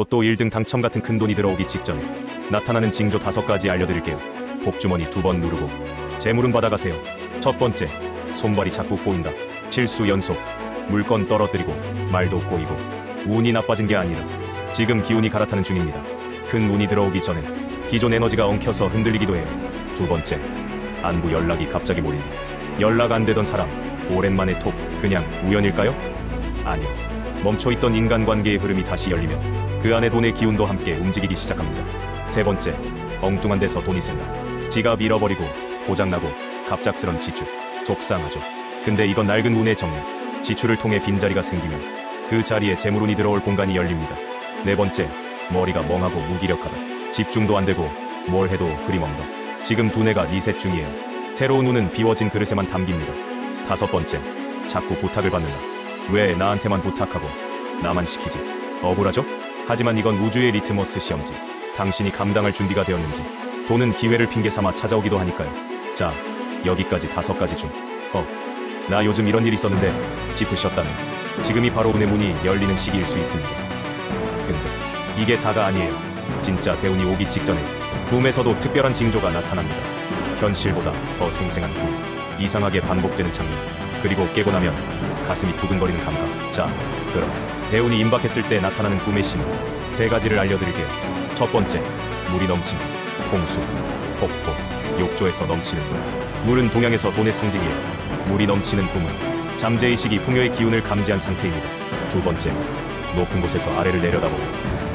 로또 1등 당첨 같은 큰 돈이 들어오기 직전에 나타나는 징조 다섯 가지 알려드릴게요. 복주머니 두 번 누르고 재물은 받아가세요. 첫 번째, 손발이 자꾸 꼬인다. 실수 연속, 물건 떨어뜨리고 말도 꼬이고 운이 나빠진 게 아니라 지금 기운이 갈아타는 중입니다. 큰 운이 들어오기 전엔 기존 에너지가 엉켜서 흔들리기도 해요. 두 번째, 안부 연락이 갑자기 몰린다. 연락 안 되던 사람 오랜만에 톡 그냥 우연일까요? 아니요. 멈춰있던 인간관계의 흐름이 다시 열리면 그 안에 돈의 기운도 함께 움직이기 시작합니다. 세 번째, 엉뚱한 데서 돈이 샌다. 지갑 잃어버리고 고장나고 갑작스런 지출. 속상하죠. 근데 이건 낡은 운의 정리. 지출을 통해 빈자리가 생기면 그 자리에 재물운이 들어올 공간이 열립니다. 네 번째, 머리가 멍하고 무기력하다. 집중도 안 되고 뭘 해도 흐림없다. 지금 두뇌가 리셋 중이에요. 새로운 운은 비워진 그릇에만 담깁니다. 다섯 번째, 자꾸 부탁을 받는다. 왜 나한테만 부탁하고 나만 시키지? 억울하죠? 하지만 이건 우주의 리트머스 시험지. 당신이 감당할 준비가 되었는지. 돈은 기회를 핑계 삼아 찾아오기도 하니까요. 자, 여기까지 다섯 가지 중. 어, 나 요즘 이런 일 있었는데 짚으셨다면 지금이 바로 운의 문이 열리는 시기일 수 있습니다. 근데 이게 다가 아니에요. 진짜 대운이 오기 직전에 꿈에서도 특별한 징조가 나타납니다. 현실보다 더 생생한 꿈, 이상하게 반복되는 장면, 그리고 깨고 나면 가슴이 두근거리는 감각. 자, 그럼 대운이 임박했을 때 나타나는 꿈의 신호 세 가지를 알려드릴게요. 첫 번째, 물이 넘치는 홍수, 폭포, 욕조에서 넘치는 물. 물은 동양에서 돈의 상징이에요. 물이 넘치는 꿈은 잠재의식이 풍요의 기운을 감지한 상태입니다. 두 번째, 높은 곳에서 아래를 내려다보고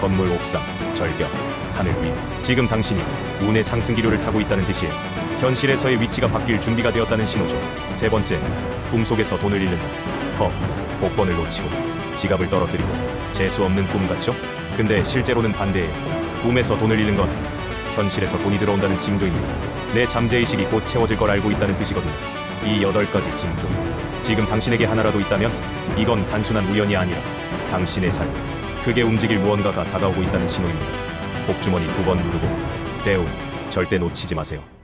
건물 옥상, 절벽, 하늘 위. 지금 당신이 운의 상승 기류를 타고 있다는 뜻이에요. 현실에서의 위치가 바뀔 준비가 되었다는 신호죠. 세 번째, 꿈속에서 돈을 잃는다. 허, 복권을 놓치고 지갑을 떨어뜨리고 재수 없는 꿈 같죠? 근데 실제로는 반대예요. 꿈에서 돈을 잃는 건 현실에서 돈이 들어온다는 징조입니다. 내 잠재의식이 곧 채워질 걸 알고 있다는 뜻이거든요. 이 여덟 가지 징조. 지금 당신에게 하나라도 있다면 이건 단순한 우연이 아니라 당신의 삶, 크게 움직일 무언가가 다가오고 있다는 신호입니다. 복주머니 두 번 누르고 대우 절대 놓치지 마세요.